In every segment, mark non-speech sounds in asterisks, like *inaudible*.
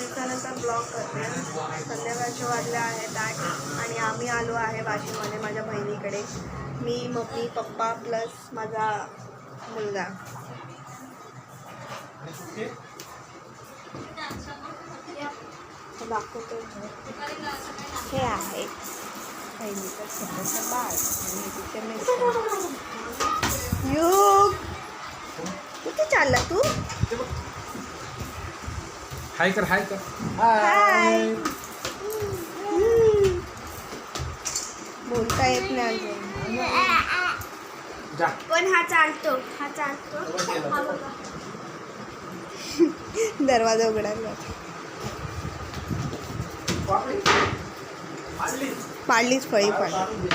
दिवसानंतर ब्लॉग करते. संध्याकाळचे वाजले आहेत आठ आणि आम्ही आलो आहे वाशिममध्ये माझ्या बहिणीकडे. मी मम्मी पप्पा प्लस माझा मुलगा. दाखवतो. हे आहे बहिणीचं छोटंसं बाळ. आणि तिचे मिस्टर युग! कुठे चालला तू? हाय कर हाय कर. हाय. बोलता येत नाही जा. पण हा चालतो हा चालतो. हा *laughs* बघा दरवाजा उघडायला पाडलीच फळी पाडली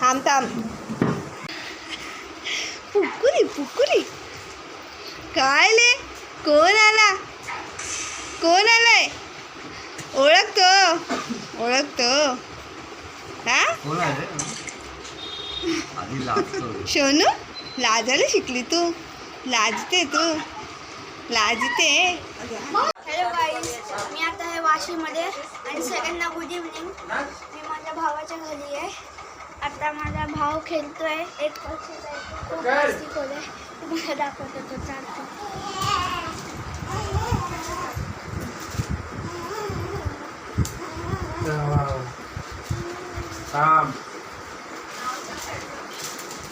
थांब थांब. पुकुरी पुकुरी काय ले? कोण आला? कोण आलाय? ओळखतो. ओळखतो. हा? सोनू लाजायला शिकली तू. लाजते तू. लाजते. हॅलो गाईज मी आता आहे वाशीमध्ये आणि सगळ्यांना गुड इव्हनिंग मी माझ्या भावाच्या घरी आहे. आता माझा भाव खेळतोय. एक वर्षाचा आहे तो. खूप मस्ती खोल आहे तुम्हाला दाखवतो तो चालतो. थांब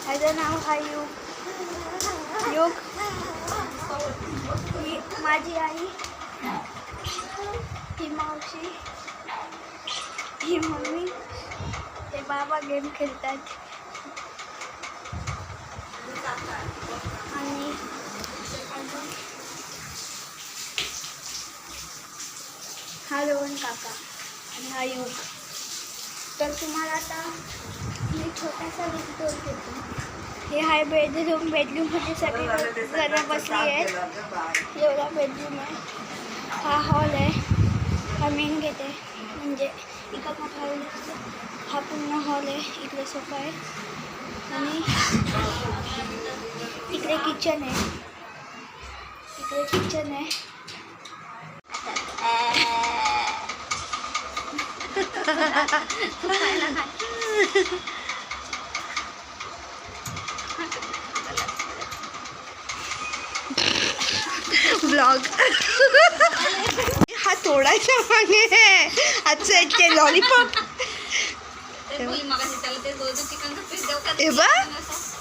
ह्याचं नाव हा योग ही माझी आई ही मावशी ही मम्मी ते बाबा गेम खेळतात आणि हा दोन काका आणि हा युग तर तुम्हाला आता मी छोटासा व्हिडिओ देतो. हे आहे बेडरूम बेडरूममध्ये सगळी जणं बसली आहेत एवढा बेडरूम आहे. हा हॉल आहे. हा मेन गेट आहे. म्हणजे इकडं हॉल हा पूर्ण हॉल आहे. इकडे सोफा आहे. आणि इकडे किचन आहे. इकडे किचन आहे. ब्लॉग हा तोडायचा मागे आजचं एक ते लॉलीपॉप हे बघ.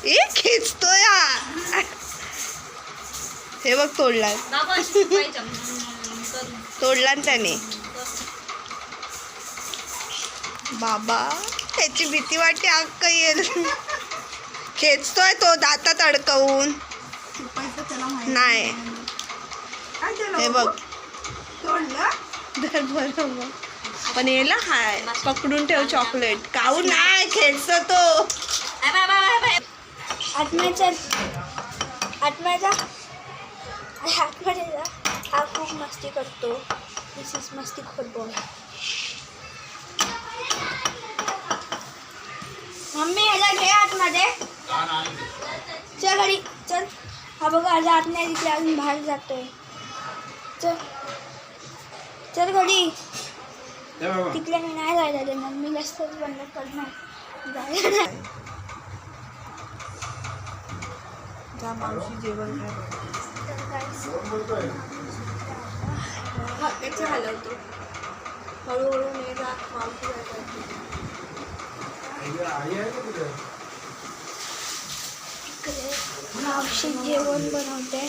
ए खेचतोय. हा हे बघ तोडला तोडला त्याने. बाबा त्याची भीती वाटते अक्क येईल. खेचतोय तो दातात अडकवून. नाही. हे बघ. धर बरं मग. पण येला हाय. पकडून ठेव चॉकलेट. काऊ नाही खेचतो तो. आत्म्या चल आत्म्या जा आतमध्ये जा हा खूप मस्ती करतो. दिस इज मस्ती खोल बॉय ह्याला घे आतमध्ये. चल घरी चल. हा बघा आज आत नाही तिथे अजून बाहेर जातोय. चल. चल घरी. तिकडे मी नाही जायला दे मम्मी जास्तच बंद करणार. जायला. नाही. जा मावशी जेवण हलवतो. हळूहळू ने जा मावशी काय करते. आई आहे का तुझं इकडे मावशी जेवण बनवते